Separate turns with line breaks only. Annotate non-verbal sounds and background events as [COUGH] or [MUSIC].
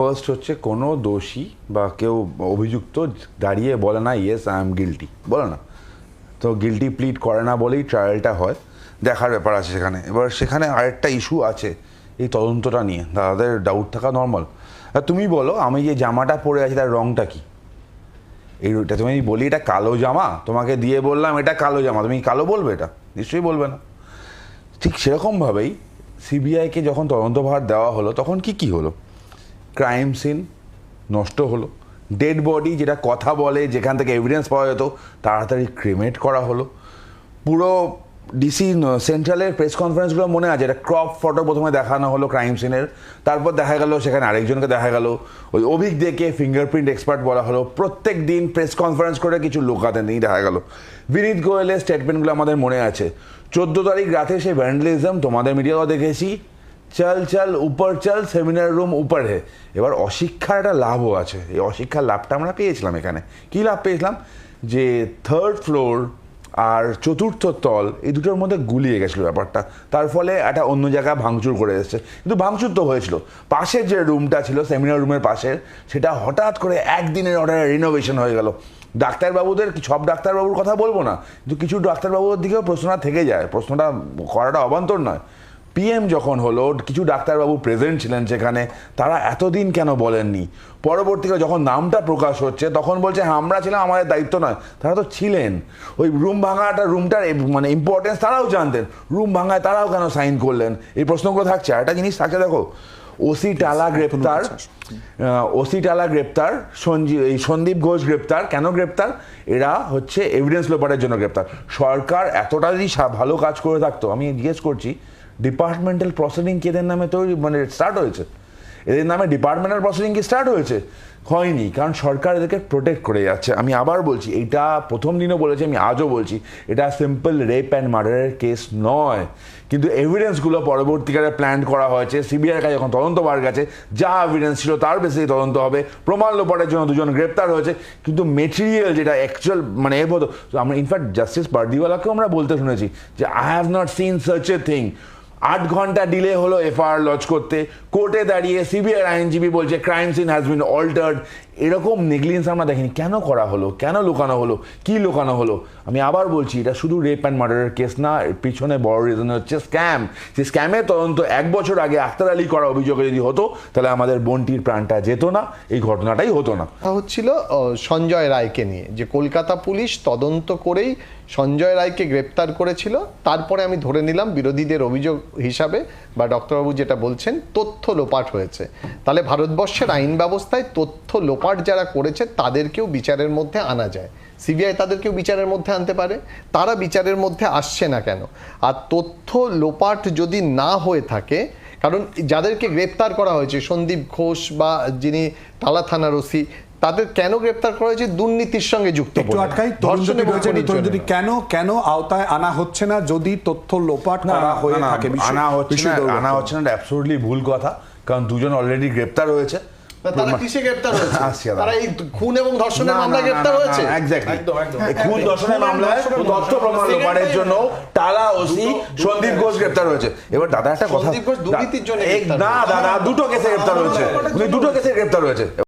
First হচ্ছে কোনো দোষী বা কেউ অভিযুক্ত দাঁড়িয়ে বলে না ইয়েস আই এম গিলটি বলে না। তো গিলটি প্লিট করে না বলেই ট্রায়ালটা হয়। দেখার ব্যাপার আছে সেখানে। এবার সেখানে আরেকটা ইস্যু আছে এই তদন্তটা নিয়ে। দাদাদের ডাউট থাকা নর্মাল আর তুমি বলো, আমি যে জামাটা পরে আছি তার রংটা কি? এইটা তুমি বলি, এটা কালো জামা? তোমাকে দিয়ে বললাম, এটা কালো জামা। তুমি কালো বলবে এটা? নিশ্চয়ই বলবে না। ঠিক সেরকমভাবেই সিবিআইকে যখন তদন্তভার দেওয়া হলো, তখন কি কি হলো? ক্রাইম সিন নষ্ট হলো। ডেড বডি যেটা কথা বলে, যেখান থেকে এভিডেন্স পাওয়া যেত, তাড়াতাড়ি ক্রিমেট করা হলো। পুরো ডিসি সেন্ট্রালের প্রেস কনফারেন্সগুলো মনে আছে, এটা ক্রপ ফটো প্রথমে দেখানো হলো ক্রাইম সিনের তারপর দেখা গেল, সেখানে আরেকজনকে দেখা গেল। ওই অভিক দেখে ফিঙ্গারপ্রিন্ট এক্সপার্ট বলা হলো। প্রত্যেক দিন প্রেস কনফারেন্স করে কিছু লোকাতে নেই দেখা গেল। বিনীত গোয়েলের স্টেটমেন্টগুলো আমাদের মনে আছে। চোদ্দ তারিখ রাতে সেই ভ্যান্ডালিজম তোমাদের মিডিয়াও দেখেছি। চল চল, উপর চল সেমিনার রুম উপর হে। এবার অশিক্ষার একটা লাভও আছে। এই অশিক্ষার লাভটা আমরা পেয়েছিলাম এখানে। কী লাভ পেয়েছিলাম? যে থার্ড ফ্লোর আর চতুর্থ তল, এই দুটোর মধ্যে গুলিয়ে গেছিল ব্যাপারটা। তার ফলে একটা অন্য জায়গায় ভাঙচুর করে এসেছে। কিন্তু ভাঙচুর তো হয়েছিল। পাশের যে রুমটা ছিল সেমিনার রুমের পাশের, সেটা হঠাৎ করে একদিনের অর্ডারে রিনোভেশন হয়ে গেল। ডাক্তারবাবুদের, সব ডাক্তারবাবুর কথা বলব না। কিন্তু কিছু ডাক্তারবাবুদের দিকেও প্রশ্নটা থেকে যায়। প্রশ্নটা করাটা অবান্তর নয়। পিএম যখন হলো কিছু ডাক্তারবাবু প্রেজেন্ট ছিলেন সেখানে তারা এতদিন কেন বলেননি? পরবর্তীকালে যখন নামটা প্রকাশ হচ্ছে তখন বলছে হ্যাঁ আমরা ছিলাম আমাদের দায়িত্ব নয়। তারা তো ছিলেন। ওই রুম ভাঙাটা রুমটার মানে ইম্পর্টেন্স তারাও জানতেন। রুম ভাঙায় তারাও কেন সাইন করলেন? এই প্রশ্নগুলো থাকছে। আর একটা জিনিস থাকে দেখো ওসি টালা গ্রেপ্তার ওসি টালা গ্রেপ্তার সঞ্জীব এই সন্দীপ ঘোষ গ্রেপ্তার। কেন গ্রেপ্তার? এরা হচ্ছে এভিডেন্স লোপারের জন্য গ্রেপ্তার। সরকার এতটা যদি ভালো কাজ করে থাকতো আমি জিজ্ঞেস করছি ডিপার্টমেন্টাল প্রসিডিং কি এদের নামে তৈরি? মানে স্টার্ট হয়েছে। এদের নামে ডিপার্টমেন্টাল প্রসিডিং কি স্টার্ট হয়েছে? হয়নি, কারণ সরকার এদেরকে প্রোটেক্ট করে যাচ্ছে। আমি আবার বলছি, এটা প্রথম দিনও বলেছি, আমি আজও বলছি, এটা সিম্পল রেপ অ্যান্ড মার্ডারের কেস নয়। কিন্তু এভিডেন্সগুলো পরবর্তীকালে প্ল্যান করা হয়েছে। সিবিআই কাছে যখন তদন্ত বার গেছে, যা এভিডেন্স ছিল তার বেসিসে তদন্ত হবে। প্রমাণ লোপাটের জন্য দুজন গ্রেপ্তার হয়েছে। কিন্তু মেটেরিয়াল যেটা অ্যাকচুয়াল মানে এ হতো আমরা ইনফ্যাক্ট জাস্টিস পার্দিওয়ালাকেও আমরা বলতে শুনেছি যে I have not seen such a thing আট ঘণ্টা ডিলে হলো এফআইআর লজ করতে। কোর্টে দাঁড়িয়ে সিবিআই আইনজীবী বলছে crime scene has been altered এরকম নেগলিজেন্স আমরা দেখিনি। কেন করা হলো? কেন লুকানো হলো? কি লুকানো হলো? আমি আবার বলছি, এটা শুধু রেপ অ্যান্ড মার্ডারের কেস না, এর পিছনে বড় রিজন হচ্ছে স্ক্যাম সেই স্ক্যামের তদন্ত এক বছর আগে আক্তার আলী করা অভিযোগে যদি হতো, তাহলে আমাদের বোনটির প্রাণটা যেত না, এই ঘটনাটাই হতো না।
হচ্ছিল সঞ্জয় রায়কে নিয়ে, যে কলকাতা পুলিশ তদন্ত করেই সঞ্জয় রায়কে গ্রেপ্তার করেছিল। তারপরে আমি ধরে নিলাম বিরোধীদের অভিযোগ হিসাবে, বা ডক্টরবাবু যেটা বলছেন, তথ্য লোপাট হয়েছে। তাহলে ভারতবর্ষের আইন ব্যবস্থায় তথ্য লোপাট যারা করেছে তাদেরকেও বিচারের মধ্যে আনা যায়। সিবিআই তাদেরকেও বিচারের মধ্যে আনতে পারে। তারা বিচারের মধ্যে আসছে না কেন? আর তথ্য লোপাট যদি না হয়ে থাকে কারণ যাদেরকে গ্রেপ্তার করা হয়েছে সন্দীপ ঘোষ বা যিনি তালা থানার ওসি তাদের কেন গ্রেপ্তার করা হয়েছে? দুর্নীতির সঙ্গে যুক্ত।
কেন কেন আওতায় আনা হচ্ছে না যদি তথ্য লোপাট করা হয়ে থাকে?
আনা হচ্ছে না আনা হচ্ছে না অ্যাবসোলুটলি ভুল কথা কারণ দুজন অলরেডি গ্রেপ্তার হয়েছে।
তারা কিসে গ্রেপ্তার হয়েছে? [LAUGHS] তারা এই খুন এবং ধর্ষণের মামলায় গ্রেপ্তার হয়েছে? একদম।
খুন মামলায় তথ্য প্রমাণ লোপাটের জন্য টালা ওসি সন্দীপ ঘোষ গ্রেপ্তার হয়েছে। এবার দাদা একটা কথা
সন্দীপ ঘোষ দুর্নীতির জন্য
এক- না। দাদা দুটো কেসে গ্রেপ্তার হয়েছে। দুটো কেসে গ্রেপ্তার হয়েছে।